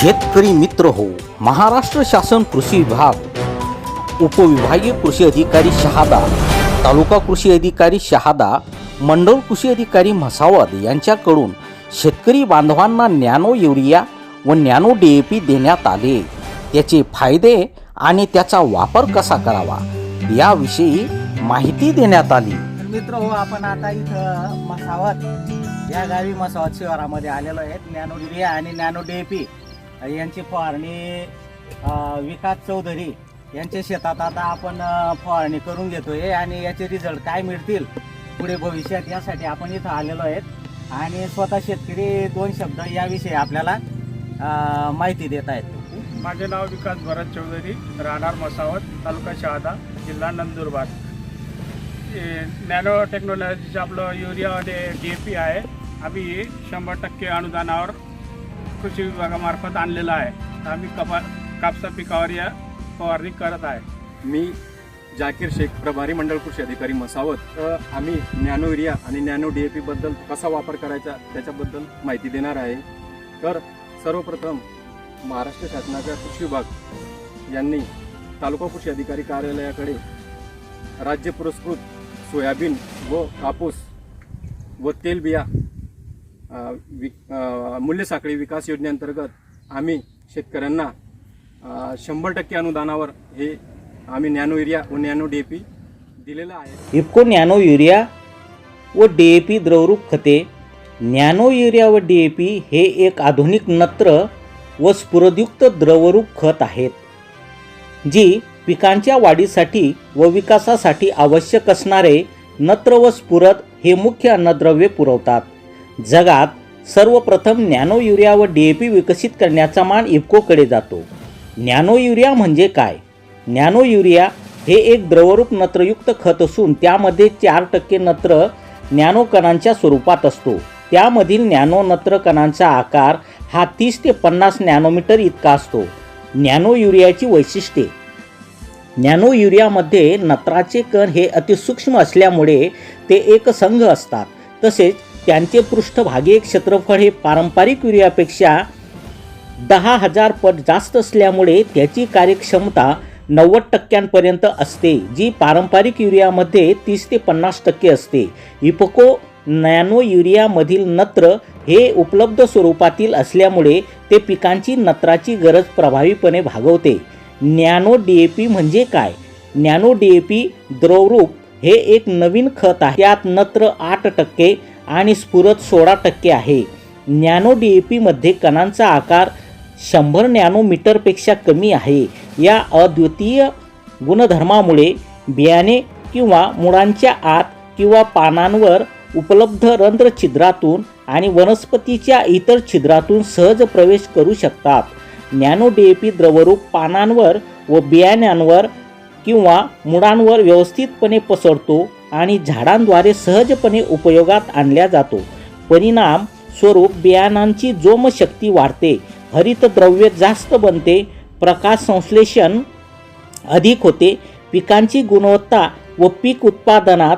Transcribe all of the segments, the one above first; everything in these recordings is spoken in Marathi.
शेतकरी मित्र हो महाराष्ट्र शासन कृषी विभाग उपविभागीय कृषी अधिकारी शहादा तालुका कृषी अधिकारी शहादा मंडळ कृषी अधिकारी म्हसावद यांच्याकडून शेतकरी बांधवांना नॅनो युरिया व नॅनो डी ए पी देण्यात आले. त्याचे फायदे आणि त्याचा वापर कसा करावा याविषयी माहिती देण्यात आली. मित्र हो आपण आता इथं मसावत या गावी मसावत शिवारामध्ये आलेलो आहेत. नॅनो युरिया आणि नॅनो डी ए पी. यांची फवारणी विकास चौधरी यांच्या शेतात आता आपण फवारणी करून घेतोय आणि याचे रिझल्ट काय मिळतील पुढे भविष्यात यासाठी आपण इथं आलेलो आहेत. आणि स्वतः शेतकरी दोन शब्द याविषयी आपल्याला माहिती देत आहेत. माझे नाव विकास भरत चौधरी राहणार मसावत तालुका शहादा जिल्हा नंदुरबार. नॅनो टेक्नॉलॉजीचं आपलं युरिया आणि डी ए पी आहे. आम्ही शंभर टक्के अनुदानावर कृषी विभागामार्फत आणलेला आहे. आम्ही कपा कापसा पिकावर या फवारणी करत आहे. मी जाकीर शेख प्रभारी मंडळ कृषी अधिकारी मसावत. तर आम्ही नॅनो युरिया आणि नॅनो डी ए पीबद्दल कसा वापर करायचा त्याच्याबद्दल माहिती देणार आहे. तर सर्वप्रथम महाराष्ट्र शासनाचा कृषी विभाग यांनी तालुका कृषी अधिकारी कार्यालयाकडे राज्य पुरस्कृत सोयाबीन व कापूस व तेलबिया विक वि मूल्य साखळी विकास योजनेअंतर्गत आम्ही शेतकऱ्यांना शंभर टक्के अनुदानावर हे आम्ही नॅनो युरिया व नॅनो डी ए पी दिलेलं आहे. इफको नॅनो युरिया व डी ए पी द्रवरूप खते नॅनो युरिया व डी ए पी हे एक आधुनिक नत्र व स्फुरदयुक्त द्रवरूप खत आहेत जी पिकांच्या वाढीसाठी व विकासासाठी आवश्यक असणारे नत्र व स्फुरद हे मुख्य अन्नद्रव्ये पुरवतात. जगात सर्वप्रथम नॅनो युरिया व डी ए पी विकसित करण्याचा मान इफ्कोकडे जातो. नॅनो युरिया म्हणजे काय? नॅनो युरिया हे एक द्रवरूप नत्रयुक्त खत असून त्यामध्ये चार टक्के नत्र नॅनो कणांच्या स्वरूपात असतो. त्यामधील नॅनो नत्र कणांचा आकार हा तीस ते पन्नास नॅनोमीटर इतका असतो. नॅनो युरियाची वैशिष्ट्ये. नॅनो युरियामध्ये नत्राचे कण हे अतिसूक्ष्म असल्यामुळे ते एकसंघ असतात. तसेच त्यांचे पृष्ठभागीय क्षेत्रफळ हे पारंपरिक युरियापेक्षा दहा हजार पट जास्त असल्यामुळे त्याची कार्यक्षमता नव्वद टक्क्यांपर्यंत असते जी पारंपरिक युरियामध्ये तीस ते पन्नास टक्के असते. इपको नॅनो युरियामधील नत्र हे उपलब्ध स्वरूपातील असल्यामुळे ते पिकांची नत्राची गरज प्रभावीपणे भागवते. नॅनो डी ए पी म्हणजे काय? नॅनो डी ए पी द्रवरूप हे एक नवीन खत आहे. त्यात नत्र आठ टक्के आणि स्फुरद सोळा टक्के आहे. नॅनो डी ए पीमध्ये कणांचा आकार शंभर नॅनोमीटरपेक्षा कमी आहे. या अद्वितीय गुणधर्मामुळे बियाणे किंवा मुळांच्या आत किंवा पानांवर उपलब्ध रंध्रछिद्रातून आणि वनस्पतीच्या इतर छिद्रातून सहज प्रवेश करू शकतात. नॅनो डी ए पी द्रवरूप पानांवर व बियाण्यांवर किंवा मुळांवर व्यवस्थितपणे पसरतो आणि झाडांद्वारे सहजपणे उपयोगात आणल्या जातो. परिणाम स्वरूप बियाणांची जोमशक्ती वाढते. हरितद्रव्य जास्त बनते. प्रकाश संश्लेषण अधिक होते. पिकांची गुणवत्ता व पीक उत्पादनात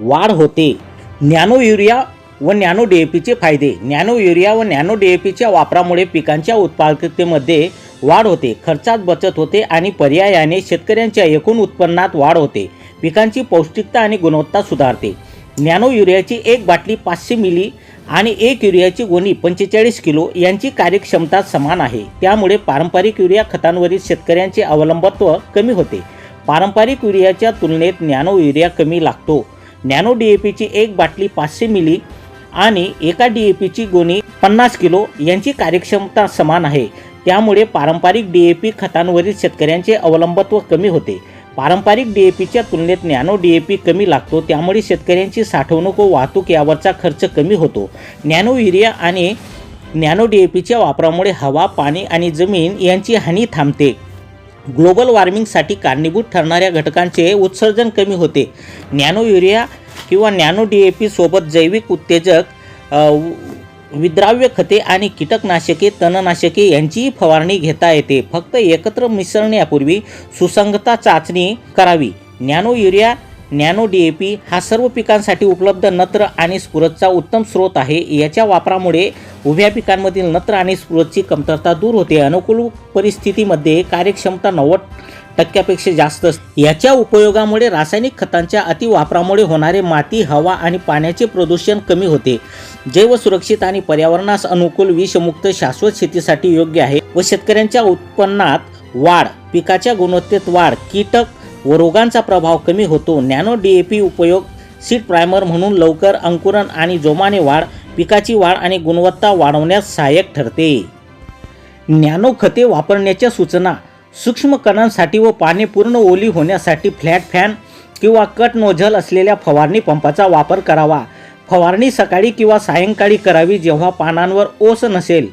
वाढ होते. नॅनो युरिया व नॅनो डी ए पीचे फायदे. नॅनो युरिया व नॅनो डी ए पीच्या वापरामुळे पिकांच्या उत्पादकतेमध्ये वाढ होते. खर्चात बचत होते आणि पर्यायाने शेतकऱ्यांच्या एकूण उत्पन्नात वाढ होते. पिकांची पौष्टिकता आणि गुणवत्ता सुधारते. नॅनो युरियाची एक बाटली पाचशे मिली आणि एक युरियाची गोणी पंचेचाळीस किलो यांची कार्यक्षमता समान आहे. त्यामुळे पारंपरिक युरिया खतांवरील शेतकऱ्यांचे अवलंबत्व कमी होते. पारंपरिक युरियाच्या तुलनेत नॅनो युरिया कमी लागतो. नॅनो डी ए पीची एक बाटली पाचशे मिली आणि एका डी ए पीची गोणी पन्नास किलो यांची कार्यक्षमता समान आहे. त्यामुळे पारंपरिक डी ए पी खतांवरील शेतकऱ्यांचे अवलंबत्व कमी होते. पारंपरिक डी ए पीच्या तुलनेत नॅनो डी ए पी कमी लागतो. त्यामुळे शेतकऱ्यांची साठवणूक व वाहतूक यावरचा खर्च कमी होतो. नॅनो युरिया आणि नॅनो डी ए पीच्या वापरामुळे हवा पाणी आणि जमीन यांची हानी थांबते. ग्लोबल वॉर्मिंगसाठी कारणीभूत ठरणाऱ्या घटकांचे उत्सर्जन कमी होते. नॅनो युरिया किंवा नॅनो डी ए पी सोबत जैविक उत्तेजक विद्राव्य खते आणि कीटकनाशके तणनाशके यांचीही फवारणी घेता येते. फक्त एकत्र मिसळण्यापूर्वी सुसंगता चाचणी करावी. Nano urea nano D A P हा सर्व पिकांसाठी उपलब्ध नत्र आणि स्फुरदचा उत्तम स्रोत आहे. याच्या वापरामुळे उभ्या पिकांमधील नत्र आणि स्फुरदची कमतरता दूर होते. अनुकूल परिस्थितीमध्ये कार्यक्षमता नव्वद टक्क्यापेक्षा जास्त असते याच्या उपयोगामुळे रासायनिक खतांच्या अतिवापरामुळे होणारे माती हवा आणि पाण्याचे प्रदूषण कमी होते. जैव सुरक्षित आणि पर्यावरणास अनुकूल विषमुक्त शाश्वत शेतीसाठी योग्य आहे व शेतकऱ्यांच्या उत्पन्नात वाढ पिकाच्या गुणवत्तेत वाढ कीटक व रोगांचा प्रभाव कमी होतो. नॅनो डी ए पी उपयोग सीड प्रायमर म्हणून लवकर अंकुरण आणि जोमाने वाढ पिकाची वाढ आणि गुणवत्ता वाढवण्यास सहाय्यक ठरते. नॅनो खते वापरण्याच्या सूचना सूक्ष्म कणांसाठी व पाने पूर्ण ओली होण्यासाठी फ्लॅट फॅन किंवा कट नोझल असलेल्या फवारणी पंपाचा वापर करावा. फवारणी सकाळी किंवा सायंकाळी करावी जेव्हा पानांवर ओस नसेल.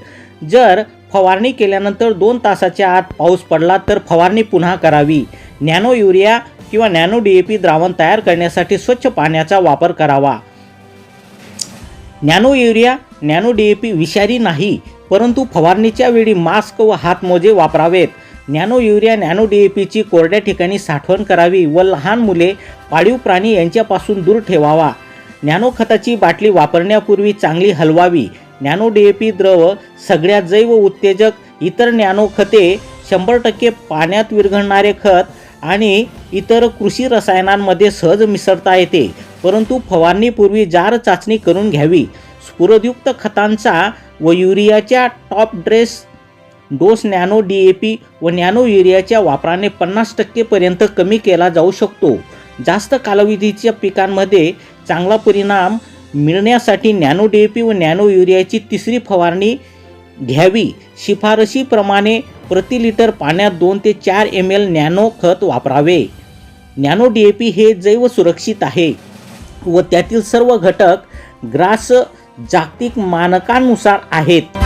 जर फवारणी केल्यानंतर दोन तासाच्या आत पाऊस पडला तर फवारणी पुन्हा करावी. नॅनो युरिया किंवा नॅनो डी ए पी द्रावण तयार करण्यासाठी स्वच्छ पाण्याचा वापर करावा. Nano urea nano D A P विषारी नाही परंतु फवारणीच्या वेळी मास्क व हातमोजे वापरावेत. Nano urea nano D A पीची कोरड्या ठिकाणी साठवण करावी व लहान मुले पाळीव प्राणी यांच्यापासून दूर ठेवावा. नॅनो खताची बाटली वापरण्यापूर्वी चांगली हलवावी. नॅनो डी ए पी द्रव सगळ्या जैव उत्तेजक इतर नॅनो खते शंभर टक्के पाण्यात विरघळणारे खत आणि इतर कृषी रसायनांमध्ये सहज मिसळता येते. परंतु फवारणीपूर्वी जार चाचणी करून घ्यावी. स्फुरदयुक्त खतांचा व युरियाच्या top dress dose nano D A P व नॅनो युरियाच्या वापराने पन्नास टक्केपर्यंत कमी केला जाऊ शकतो. जास्त कालावधीच्या पिकांमध्ये चांगला परिणाम मिळण्यासाठी नॅनो डी ए पी व नॅनो युरियाची तिसरी फवारणी घ्यावी. शिफारशीप्रमाणे प्रति लिटर पाण्यात दोन ते चार एम एल नॅनो खत वापरावे. नॅनो डी ए पी हे जैव सुरक्षित आहे व त्यातील सर्व घटक ग्रास जागतिक मानकांनुसार आहेत.